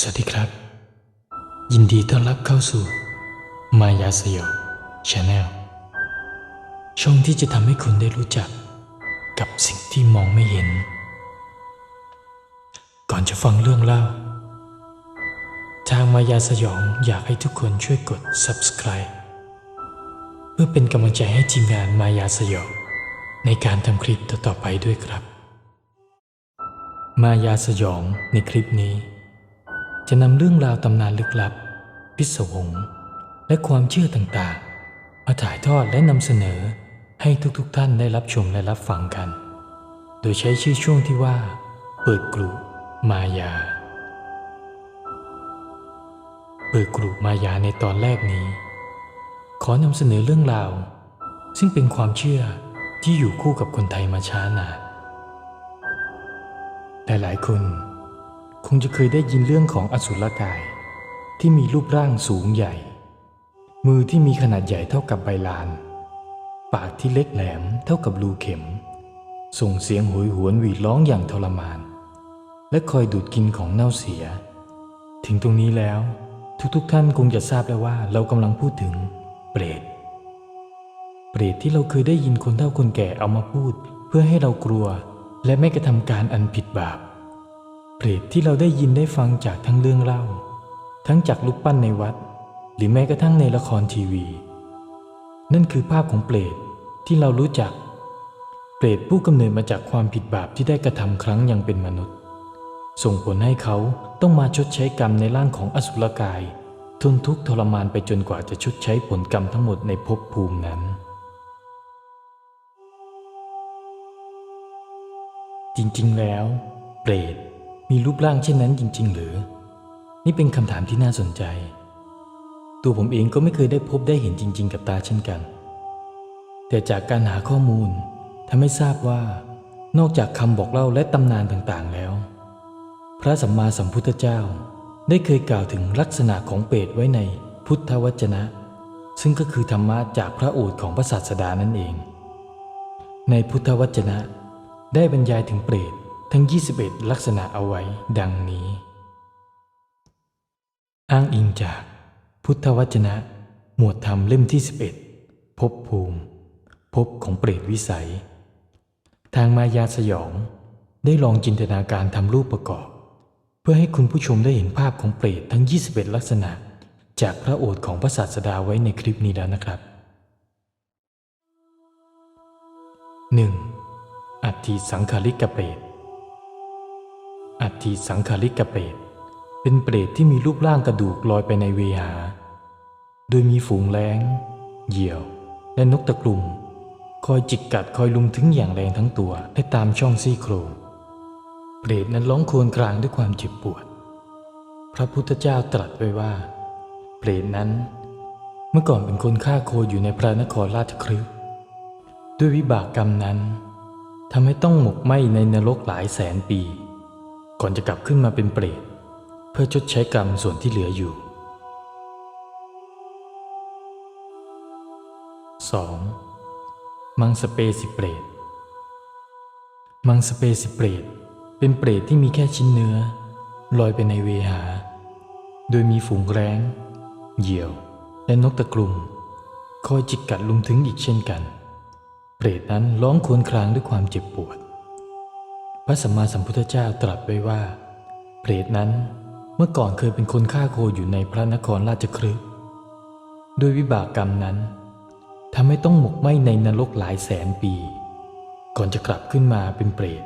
สวัสดีครับ ยินดีต้อนรับเข้าสู่ มายาสยบชาแนลช่องที่จะทำให้คุณได้รู้จักกับสิ่งที่มองไม่เห็น ก่อนจะฟังเรื่องเล่า ทางมายาสยองอยากให้ทุกคนช่วยกด subscribe เพื่อเป็นกำลังใจให้ทีมงานมายาสยองในการทำคลิปต่อๆไปด้วยครับ มายาสยองในคลิปนี้ จะนำเรื่องราวตำนานลึกลับ พิศวง และความเชื่อต่างๆ มาถ่ายทอดและนำเสนอให้ทุกๆทท่านได้รับชมและรับฟังกัน โดยใช้ชื่อช่วงที่ว่า เปิดกลุ่มายา เปิดกลุ่มายาในตอนแรกนี้ ขอนำเสนอเรื่องราว ซึ่งเป็นความเชื่อที่อยู่คู่กับคนไทยมาช้านานหลายๆคน คงจะเคยได้ยินเรื่องของอสุรกาย ที่มีรูปร่างสูงใหญ่ มือที่มีขนาดใหญ่เท่ากับใบลาน ปากที่เล็กแหลมเท่ากับรูเข็ม ส่งเสียงโหยหวนหวีร้องอย่างทรมาน และคอยดูดกินของเน่าเสีย ถึงตรงนี้แล้ว ทุกๆทท่านคงจะทราบแล้วว่าเรากำลังพูดถึงเปรต เปรตที่เราเคยได้ยินคนเฒ่าคนแก่เอามาพูด เพื่อให้เรากลัว และไม่กระทำการอันผิดบาป เปรตที่เราได้ยินได้ฟังจากทั้งเรื่องเล่า ทั้งจากรูปปั้นในวัด หรือแม้กระทั่งในละครทีวี นั่นคือภาพของเปรตที่เรารู้จัก เปรตผู้กำเนิดมาจากความผิดบาปที่ได้กระทำครั้งยังเป็นมนุษย์ ส่งผลให้เขาต้องมาชดใช้กรรมในร่างของอสุรกาย ทนทุกข์ทรมานไปจนกว่าจะชดใช้ผลกรรมทั้งหมดในภพภูมินั้น จริงๆแล้ว เปรต มีรูปร่างเช่นนั้นจริง ๆ หรือ นี่เป็นคำถามที่น่าสนใจ ตัวผมเองก็ไม่เคยได้พบได้เห็นจริง ๆ กับตาเช่นกัน แต่จากการหาข้อมูลทำให้ทราบว่า นอกจากคำบอกเล่าและตำนานต่างๆแล้ว พระสัมมาสัมพุทธเจ้าได้เคยกล่าวถึงลักษณะของเปรตไว้ในพุทธวจนะ ซึ่งก็คือธรรมะจากพระโอษฐ์ของพระศาสดานั่นเอง ในพุทธวจนะได้บรรยายถึงเปรต ทั้ง 21 ลักษณะเอาไว้ดังนี้ อ้างอิงจากพุทธวจนะ หมวดธรรมเล่มที่ 11ภพภูมิภพของเปรตวิสัย ทางมายาสยองได้ลองจินตนาการทำรูปประกอบ เพื่อให้คุณผู้ชมได้เห็นภาพของเปรตทั้ง 21 ลักษณะ จากพระโอษฐ์ของพระศาสดาไว้ในคลิปนี้แล้วนะครับ 1. อัตถิสังขาริกเปรต อัติสังขาริกเปรตเป็นเปรตที่มีรูปร่างกระดูกลอยไปในเวหา โดยมีฝูงแร้ง เหยี่ยว และนกตะกลุ่ม คอยจิกกัดคอยลุมถึงอย่างแรงทั้งตัวและตามช่องซี่โครงเปรตนั้นร้องโครวญครางด้วยความเจ็บปวด พระพุทธเจ้าตรัสไว้ว่า เปรตนั้น เมื่อก่อนเป็นคนฆ่าโคอยู่ในพระนครราชคฤห์ด้วยวิบากกรรมนั้นทำให้ต้องหมกไหมในนรกหลายแสนปี ก่อนจะกลับขึ้นมาเป็นเปรตเพื่อชดใช้กรรมส่วนที่เหลืออยู่ 2. มังสเปสิเปรตมังสเปสิเปรตเป็นเปรตที่มีแค่ชิ้นเนื้อ ลอยไปในเวหา โดยมีฝูงแร้ง เหยี่ยว และนกตะกลุ่มคอยจิกกัดลุมถึงอีกเช่นกัน เปรตนั้นร้องครวญครางด้วยความเจ็บปวด พระสัมมาสัมพุทธเจ้าตรัสไว้ว่า เปรตนั้นเมื่อก่อนเคยเป็นคนฆ่าโคอยู่ในพระนครราชคฤห์ด้วยวิบากกรรมนั้นทำให้ต้องหมกไหมในนรกหลายแสนปี ก่อนจะกลับขึ้นมาเป็นเปรต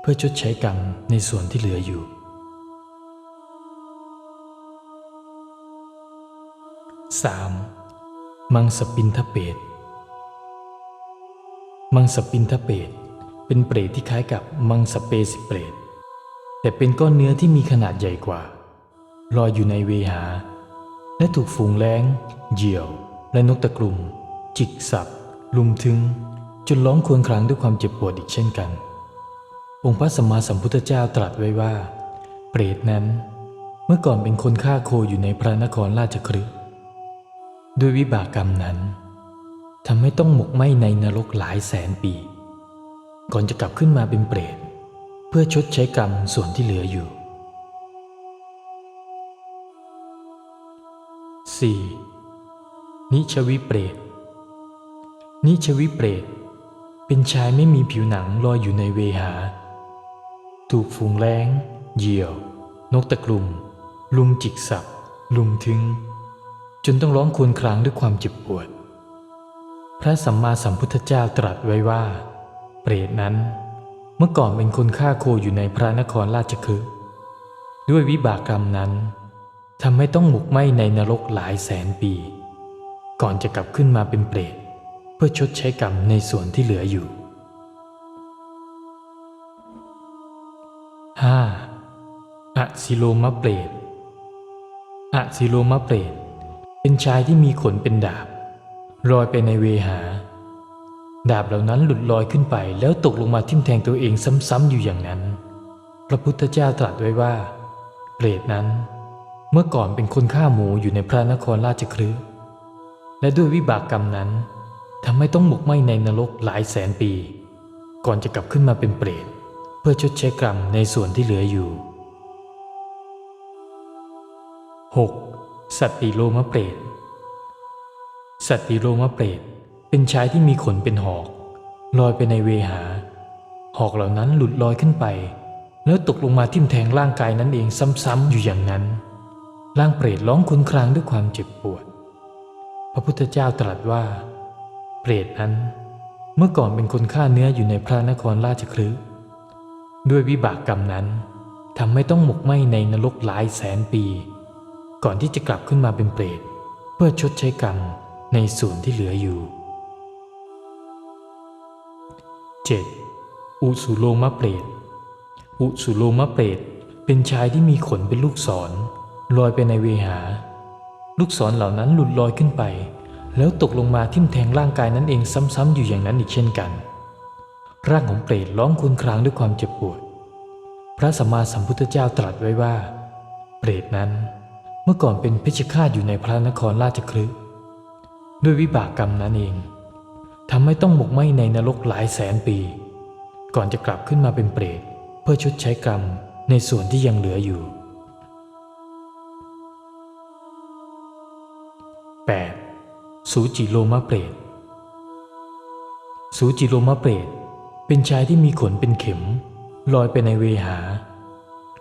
เพื่อชดใช้กรรมในส่วนที่เหลืออยู่ 3. มังสปินทเปต มังสปินทเปต เป็นเปรตที่คล้ายกับมังสเปสิเปรต แต่เป็นก้อนเนื้อที่มีขนาดใหญ่กว่าลอยอยู่ในเวหา และถูกฝูงแร้ง เหยี่ยว และนกตะกลุ่ม จิกสับลุมถึง จนร้องครวญครางด้วยความเจ็บปวดอีกเช่นกัน องค์พระสัมมาสัมพุทธเจ้าตรัสไว้ว่า เปรตนั้น เมื่อก่อนเป็นคนฆ่าโคอยู่ในพระนครราชคฤห์ด้วยวิบากกรรมนั้นทำให้ต้องหมกไหมในนรกหลายแสนปี ก่อนจะกลับขึ้นมาเป็นเปรตเพื่อชดใช้กรรมส่วนที่เหลืออยู่ 4. นิชวิเปรต นิชวิเปรต เป็นชายไม่มีผิวหนังลอยอยู่ในเวหา ถูกฝูงแร้ง เหยี่ยว นกตะกลุ่ม ลุมจิกสับ ลุมถึง จนต้องร้องครวญครางด้วยความเจ็บปวด พระสัมมาสัมพุทธเจ้าตรัสไว้ว่า เปรตนั้น เมื่อก่อนเป็นคนฆ่าโคอยู่ในพระนครราชคฤห์ด้วยวิบากกรรมนั้นทำให้ต้องหมกไหมในนรกหลายแสนปี ก่อนจะกลับขึ้นมาเป็นเปรตเพื่อชดใช้กรรมในส่วนที่เหลืออยู่ 5. อะสิโลมะเปรตอะสิโลมะเปรตเป็นชายที่มีขนเป็นดาบลอยไปในเวหา ดาบเหล่านั้นหลุดลอยขึ้นไปแล้วตกลงมาทิ่มแทงตัวเองซ้ำๆอยู่อย่างนั้น พระพุทธเจ้าตรัสไว้ว่าเปรตนั้น เมื่อก่อนเป็นคนฆ่าหมูอยู่ในพระนครราชคฤห์และด้วยวิบากกรรมนั้นทำให้ต้องหมกไหมในนรกหลายแสนปี ก่อนจะกลับขึ้นมาเป็นเปรต เพื่อชดใช้กรรมในส่วนที่เหลืออยู่ 6. สัตติโลมะเปรต สัตติโลมะเปรต เป็นชายที่มีขนเป็นหอก ลอยไปในเวหา หอกเหล่านั้นหลุดลอยขึ้นไป แล้วตกลงมาทิ่มแทงร่างกายนั้นเองซ้ำๆอยู่อย่างนั้น ร่างเปรตร้องครวญครางด้วยความเจ็บปวด พระพุทธเจ้าตรัสว่า เปรตนั้น เมื่อก่อนเป็นคนฆ่าเนื้ออยู่ในพระนครราชคฤห์ด้วยวิบากกรรมนั้นทำให้ต้องหมกไหมในนรกหลายแสนปี ก่อนที่จะกลับขึ้นมาเป็นเปรต เพื่อชดใช้กรรมในส่วนที่เหลืออยู่ 7. อุสุโลมะเปรต อุสุโลมะเปรตเป็นชายที่มีขนเป็นลูกศรลอยไปในเวหา ลูกศรเหล่านั้นหลุดลอยขึ้นไป แล้วตกลงมาทิ่มแทงร่างกายนั้นเองซ้ำๆอยู่อย่างนั้นอีกเช่นกัน ร่างของเปรตร้องครวญครางด้วยความเจ็บปวด พระสัมมาสัมพุทธเจ้าตรัสไว้ว่า เปรตนั้นเมื่อก่อนเป็นเพชฌฆาตอยู่ในพระนครราชคฤห์ด้วยวิบากกรรมนั้นเอง ทำให้ต้องหมกไหมในนรกหลายแสนปี ก่อนจะกลับขึ้นมาเป็นเปรตเพื่อชดใช้กรรมในส่วนที่ยังเหลืออยู่ 8. สูจิโลมะเปรตสูจิโลมะเปรตเป็นชายที่มีขนเป็นเข็ม ลอยไปในเวหา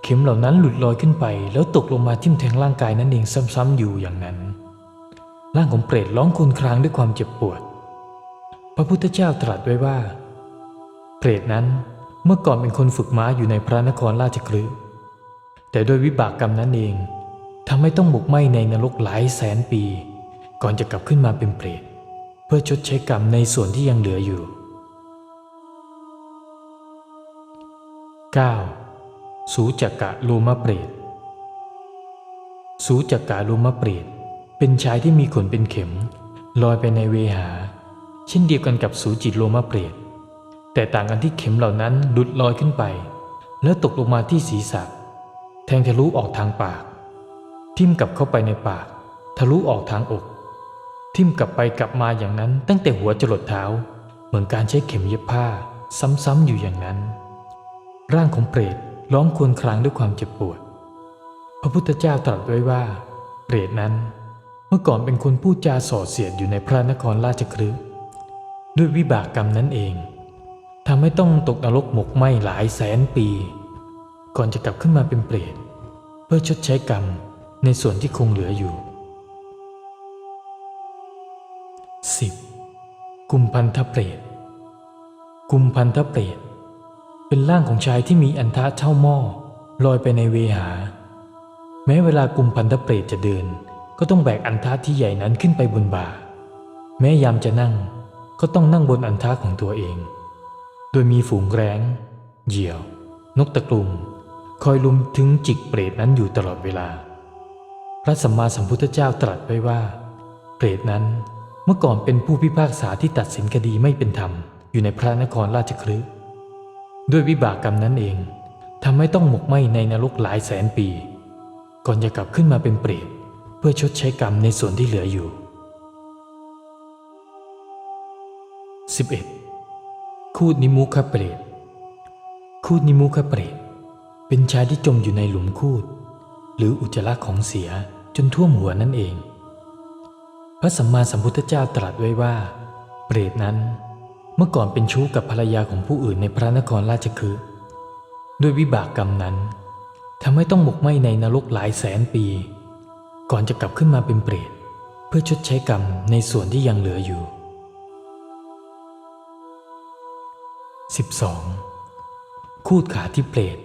เข็มเหล่านั้นหลุดลอยขึ้นไป แล้วตกลงมาทิ่มแทงร่างกายนั่นเองซ้ำๆอยู่อย่างนั้น ร่างของเปรตร้องครวญครางด้วยความเจ็บปวด ระพุทธเจ้าตรัสไว้ว่า เปรตนั้นเมื่อก่อนเป็นคนฝึกม้าอยู่ในพระนครราชคฤห์แต่โดยวิบากกรรมนั้นเองทำให้ต้องหมกไหมในนรกหลายแสนปี ก่อนจะกลับขึ้นมาเป็นเปรตเพื่อชดใช้กรรมในส่วนที่ยังเหลืออยู่ 9. สูจักกะโลมะเปรตสูจักกะโลมะเปรตเป็นชายที่มีขนเป็นเข็ม ลอยไปในเวหา เช่นเดียวกันกับสูจิตโลมะเปรตแต่ต่างกันที่เข็มเหล่านั้นหลุดลอยขึ้นไป แล้วตกลงมาที่ศีรษะ แทงทะลุออกทางปาก ทิ่มกลับเข้าไปในปาก ทะลุออกทางอก ทิ่มกลับไปกลับมาอย่างนั้น ตั้งแต่หัวจรดเท้า เหมือนการใช้เข็มเย็บผ้า ซ้ำๆอยู่อย่างนั้น ร่างของเปรตร้องครวญครางด้วยความเจ็บปวด พระพุทธเจ้าตรัสไว้ว่า เปรตนั้น เมื่อก่อนเป็นคนพูดจาส่อเสียดอยู่ในพระนครราชคฤห์ ด้วยวิบากกรรมนั้นเองทำให้ต้องตกนรกหมกไหมหลายแสนปี ก่อนจะกลับขึ้นมาเป็นเปรตเพื่อชดใช้กรรมในส่วนที่คงเหลืออยู่ 10. กุมพันธเปรตกุมพันธเปรตเป็นร่างของชายที่มีอันทะเท่าหม้อลอยไปในเวหา แม้เวลากุมพันธเปรตจะเดิน ก็ต้องแบกอันทะที่ใหญ่นั้นขึ้นไปบนบ่า แม้ยามจะนั่ง ก็ต้องนั่งบนอันทะของตัวเอง โดยมีฝูงแร้ง เหยี่ยว นกตะกลุ่ม คอยลุมถึงจิกเปรตนั้นอยู่ตลอดเวลา พระสัมมาสัมพุทธเจ้าตรัสไว้ว่า เปรตนั้นเมื่อก่อนเป็นผู้พิพากษาที่ตัดสินคดีไม่เป็นธรรม อยู่ในพระนครราชคฤห์ด้วยวิบากกรรมนั้นเองทำให้ต้องหมกไหมในนรกหลายแสนปี ก่อนจะกลับขึ้นมาเป็นเปรตเพื่อชดใช้กรรมในส่วนที่เหลืออยู่ 11. คูดนิมุขเปรตคูดนิมุขเปรตเป็นชายที่จมอยู่ในหลุมคูด หรืออุจจาระของเสียจนท่วมหัวนั่นเอง พระสัมมาสัมพุทธเจ้าตรัสไว้ว่า เปรตนั้นเมื่อก่อนเป็นชู้กับภรรยาของผู้อื่นในพระนครราชคฤห์ด้วยวิบากกรรมนั้นทำให้ต้องหมกไหมในนรกหลายแสนปี ก่อนจะกลับขึ้นมาเป็นเปรตเพื่อชดใช้กรรมในส่วนที่ยังเหลืออยู่ 12. คูดขาที่เปรต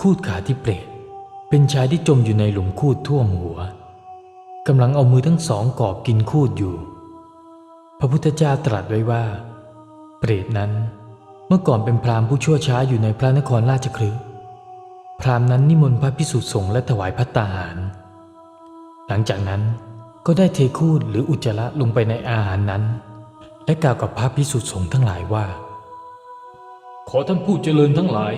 คูดขาที่เปรตเป็นชายที่จมอยู่ในหลุมคูดท่วมหัวกำลังเอามือทั้งสองกอบกินคูดอยู่ พระพุทธเจ้าตรัสไว้ว่า เปรตนั้นเมื่อก่อนเป็นพราหมณ์ผู้ชั่วช้าอยู่ในพระนครราชคฤห์พราหมณ์นั้นนิมนต์พระพิสุสงฆ์และถวายพัตตาหาร หลังจากนั้นก็ได้เทคูดหรืออุจจาระลงไปในอาหารนั้น และกล่าวกับพระพิสุสงฆ์ทั้งหลายว่า ขอท่านผู้เจริญทั้งหลาย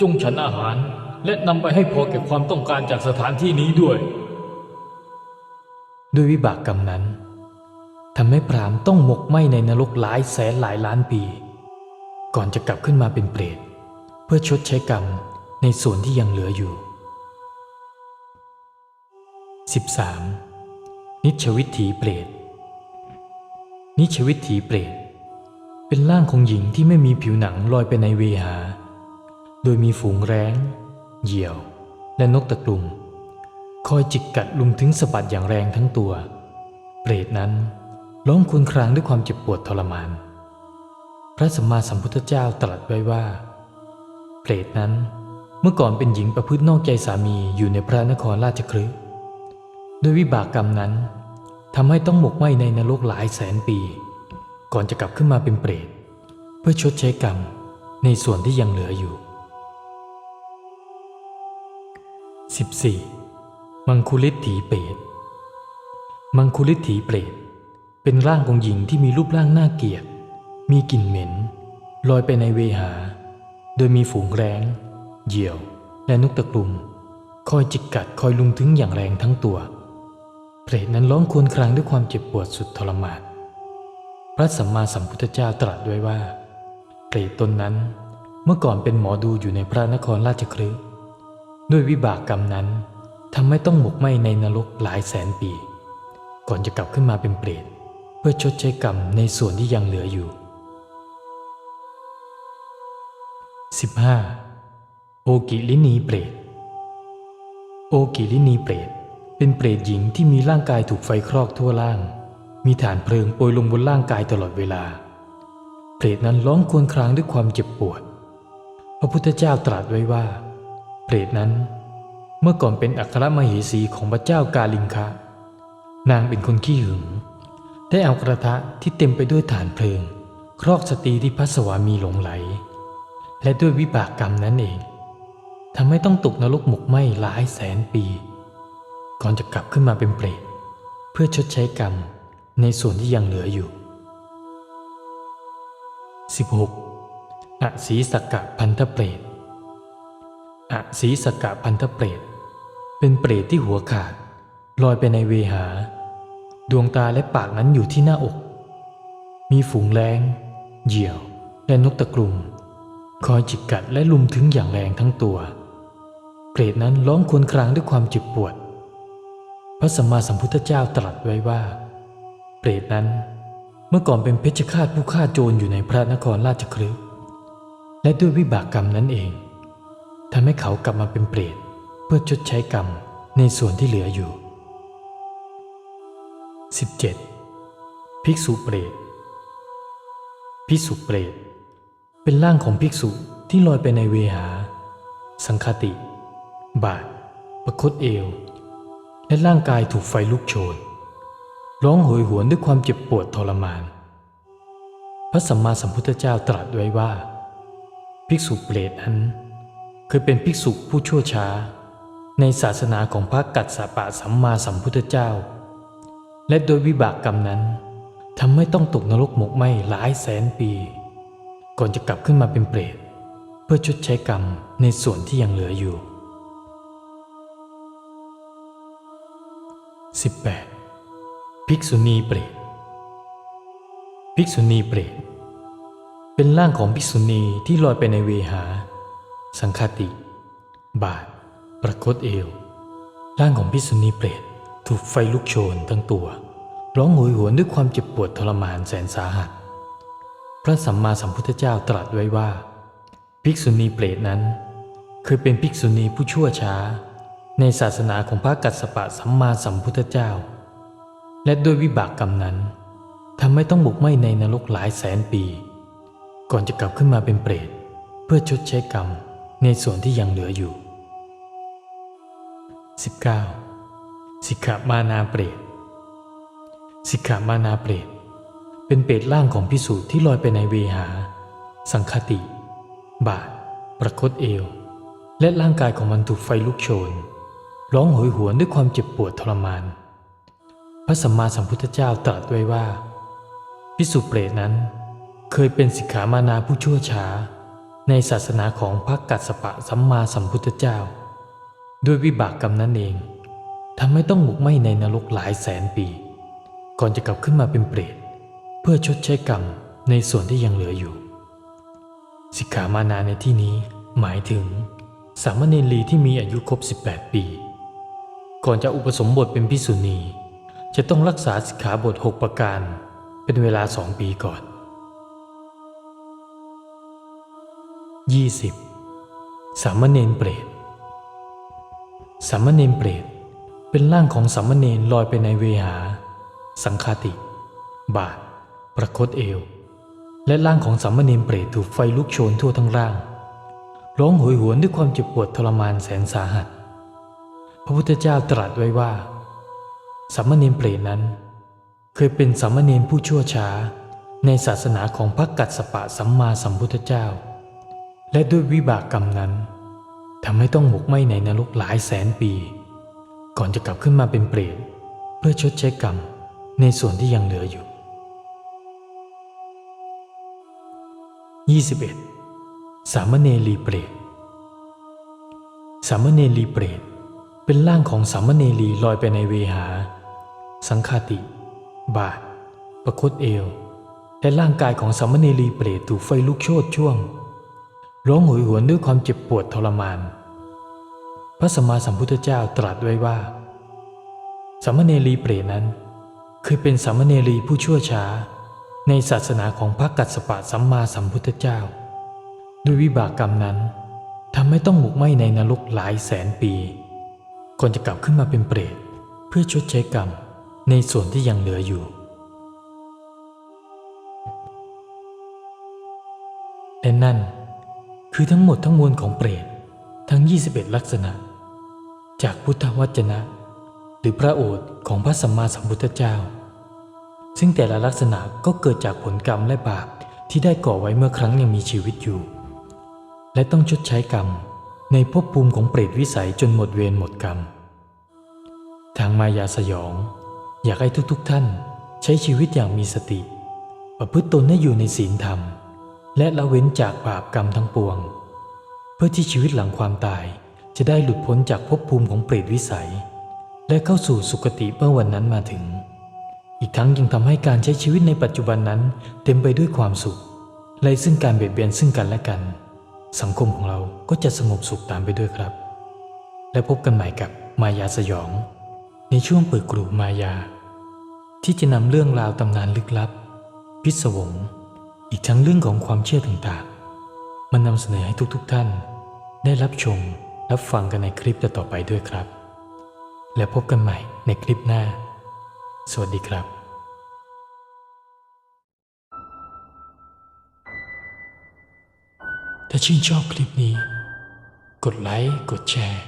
จงฉันอาหาร และนำไปให้พอแก่ความต้องการจากสถานที่นี้ด้วย ด้วยวิบากกรรมนั้นทำให้พรามต้องหมกไหมในนรกหลายแสนหลายล้านปี ก่อนจะกลับขึ้นมาเป็นเปรต เพื่อชดใช้กรรมในส่วนที่ยังเหลืออยู่ 13. นิชวิถีเปรต นิชวิถีเปรตเป็นร่างของหญิงที่ไม่มีผิวหนังลอยไปในเวหา โดยมีฝูงแร้ง เหยี่ยว และนกตะกลุ่ม คอยจิกกัดลุมถึงสะบัดอย่างแรงทั้งตัว เปรตนั้นร้องครวญครางด้วยความเจ็บปวดทรมาน พระสัมมาสัมพุทธเจ้าตรัสไว้ว่า เปรตนั้นเมื่อก่อนเป็นหญิงประพฤตินอกใจสามีอยู่ในพระนครราชคฤห์ด้วยวิบากกรรมนั้น ทำให้ต้องหมกไหมในนรกหลายแสนปี ก่อนจะกลับขึ้นมาเป็นเปรต เพื่อชดใช้กรรมในส่วนที่ยังเหลืออยู่ 14. มังคุลิตถีเปรตมังคุลิตถีเปรต เป็นร่างของหญิงที่มีรูปร่างน่าเกลียด มีกลิ่นเหม็น ลอยไปในเวหา โดยมีฝูงแร้ง เหยี่ยว และนกตะกลุม คอยจิกกัดคอยลุมถึงอย่างแรงทั้งตัว เปรตนั้นร้องครวญครางด้วยความเจ็บปวดสุดทรมาน พระสัมมาสัมพุทธเจ้าตรัสด้วยว่า เปรตตนนั้นเมื่อก่อนเป็นหมอดูอยู่ในพระนครราชคฤห์ด้วยวิบากกรรมนั้นทำให้ต้องหมกไหมในนรกหลายแสนปี ก่อนจะกลับขึ้นมาเป็นเปรตเพื่อชดใช้กรรมในส่วนที่ยังเหลืออยู่ 15. โอกิลินีเปรต โอกิลินีเปรต เป็นเปรตหญิงที่มีร่างกายถูกไฟคลอกทั่วร่าง มีฐานเพลิงโปรยลงบนร่างกายตลอดเวลา เปรตนั้นร้องครวญครางด้วยความเจ็บปวด พระพุทธเจ้าตรัสไว้ว่า เปรตนั้น เมื่อก่อนเป็นอัครมเหสีของพระเจ้ากาลิงคะ นางเป็นคนขี้หึง ได้เอากระทะที่เต็มไปด้วยฐานเพลิง ครอกสตรีที่พระสวามีหลงไหล และด้วยวิบากกรรมนั้นเองทำให้ต้องตกนรกหมกไหม้หลายแสนปี ก่อนจะกลับขึ้นมาเป็นเปรตเพื่อชดใช้กรรมในส่วนที่ยังเหลืออยู่ 16. อสีสกกะพันธเปรตอสีสกกะพันธเปรต เป็นเปรตที่หัวขาดลอยไปในเวหา ดวงตาและปากนั้นอยู่ที่หน้าอก มีฝูงแรงเหยี่ยว และนกตะกลุ่มคอยจิกกัดและลุมถึงอย่างแรงทั้งตัว เปรตนั้นร้องควญครางด้วยความเจ็บปวด ระสัมมาสัมพุทธเจ้าตรัสไว้ว่า เปรตนั้นเมื่อก่อนเป็นเพชฌฆาตผู้ฆ่าโจรอยู่ในพระนครราชคฤห์และด้วยวิบากกรรมนั้นเองทำให้เขากลับมาเป็นเปรตเพื่อชดใช้กรรมในส่วนที่เหลืออยู่ 17. ภิกษุเปรตภิกษุเปรตเป็นร่างของภิกษุที่ลอยไปในเวหา สังคติ บาทประคตเอว และร่างกายถูกไฟลุกโชน ร้องโหยหวนด้วยความเจ็บปวดทรมาน พระสัมมาสัมพุทธเจ้าตรัสไว้ว่า ภิกษุเปรตนั้นเคยเป็นภิกษุผู้ชั่วช้า ในศาสนาของพระกัสสปะสัมมาสัมพุทธเจ้า และโดยวิบากกรรมนั้นทำให้ต้องตกนรกหมกไหมหลายแสนปี ก่อนจะกลับขึ้นมาเป็นเปรต เพื่อชดใช้กรรมในส่วนที่ยังเหลืออยู่ 18. ภิกษุณีเปรตภิกษุณีเปรตเป็นร่างของภิกษุณีที่ลอยไปในเวหา สังคติ บาท ประคตเอว ร่างของภิกษุณีเปรตถูกไฟลุกโชนทั้งตัวร้องโหยหวนด้วยความเจ็บปวดทรมานแสนสาหัส พระสัมมาสัมพุทธเจ้าตรัสไว้ว่า ภิกษุณีเปรตนั้น เคยเป็นภิกษุณีผู้ชั่วช้า ในศาสนาของพระกัสสปะสัมมาสัมพุทธเจ้า และด้วยวิบากกรรมนั้นทำให้ต้องบุกไหม้ในนรกหลายแสนปี ก่อนจะกลับขึ้นมาเป็นเปรต เพื่อชดใช้กรรมในส่วนที่ยังเหลืออยู่ 19. สิกขามานาเปรตสิกขามานาเปรตเป็นเปรตร่างของพิสูจน์ที่ลอยไปในเวหา สังคติ บาท ประคตเอว และร่างกายของมันถูกไฟลุกโชน ร้องโหยหวนด้วยความเจ็บปวดทรมาน พระสัมมาสัมพุทธเจ้าตรัสไว้ว่า พิสุเปรตนั้น เคยเป็นสิกขามานาผู้ชั่วช้า ในศาสนาของพระกัสสปะสัมมาสัมพุทธเจ้า ด้วยวิบากกรรมนั้นเองทำให้ต้องหมกไหมในนรกหลายแสนปี ก่อนจะกลับขึ้นมาเป็นเปรต เพื่อชดใช้กรรมในส่วนที่ยังเหลืออยู่ สิกขามานาในที่นี้หมายถึงสามเณรีที่มีอายุครบ 18 ปี ก่อนจะอุปสมบทเป็นพิสุณี จะต้องรักษาสิกขาบท6ประการ เป็นเวลาสองปีก่อน 20. สามเณรเปรตสามเณรเปรตเป็นร่างของสามเณรลอยไปในเวหา สังคาติ บาท ประคตเอว และร่างของสามเณรเปรตถูกไฟลุกโชนทั่วทั้งร่าง ร้องโหยหวนด้วยความเจ็บปวดทรมานแสนสาหัส พระพุทธเจ้าตรัสไว้ว่าสามเณรเปรตนั้น เคยเป็นสามเณรผู้ชั่วช้าในศาสนาของพระกัสสปะสัมมาสัมพุทธเจ้า และด้วยวิบากกรรมนั้นทำให้ต้องหมกไหมในนรกหลายแสนปี ก่อนจะกลับขึ้นมาเป็นเปรตเพื่อชดใช้กรรมในส่วนที่ยังเหลืออยู่ 21. สามเณรีเปรตสามเณรีเปรต เป็นร่างของสามเณรีลอยไปในเวหา สังคาติ บาท ประคตเอว และร่างกายของสามเณรีเปรตถูกไฟลุกโชนช่วง ร้องโหยหวนด้วยความเจ็บปวดทรมาน พระสัมมาสัมพุทธเจ้าตรัสไว้ว่า สามเณรีเปรตนั้นเคยเป็นสามเณรีผู้ชั่วช้า ในศาสนาของพระกัสสปะสัมมาสัมพุทธเจ้า ด้วยวิบากกรรมนั้นทำให้ต้องหมกไหมในนรกหลายแสนปี ก่อนจะกลับขึ้นมาเป็นเปรตเพื่อชดใช้กรรมในส่วนที่ยังเหลืออยู่และนั่นคือทั้งหมดทั้งมวลของเปรตทั้ง 21 ลักษณะ จากพุทธวจนะ หรือพระโอษฐ์ของพระสัมมาสัมพุทธเจ้า ซึ่งแต่ละลักษณะก็เกิดจากผลกรรมและบาปที่ได้ก่อไว้เมื่อครั้งยังมีชีวิตอยู่ และต้องชดใช้กรรมในภพภูมิของเปรตวิสัยจนหมดเวรหมดกรรม ทางมายาสยอง อยากให้ทุกๆทท่านใช้ชีวิตอย่างมีสติ ประพฤติตนให้อยู่ในศีลธรรม และละเว้นจากบาปกรรมทั้งปวง เพื่อที่ชีวิตหลังความตายจะได้หลุดพ้นจากภพภูมิของเปรตวิสัย และเข้าสู่สุคติเมื่อวันนั้นมาถึง อีกทั้งยังทำให้การใช้ชีวิตในปัจจุบันนั้นเต็มไปด้วยความสุขไร้ซึ่งการเบียดเบียนซึ่งกันและกัน สังคมของเราก็จะสงบสุขตามไปด้วยครับ และพบกันใหม่กับมายาสยอง ในช่วงเปิดกลุ่มมายา ที่จะนำเรื่องราวตำนานลึกลับ พิศวง อีกทั้งเรื่องของความเชื่อต่างๆ มันนำเสนอให้ทุกๆทท่าน ได้รับชมรับฟังกันในคลิปต่อไปด้วยครับ และพบกันใหม่ในคลิปหน้า สวัสดีครับถ้าชื่นชอบคลิปนี้ กดไลค์ กดแชร์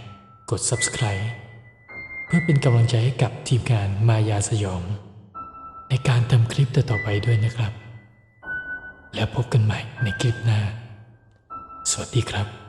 กด Subscribe เพื่อเป็นกำลังใจให้กับทีมงานมายาสยอง ในการทำคลิปต่อๆไปด้วยนะครับ แล้วพบกันใหม่ในคลิปหน้า สวัสดีครับ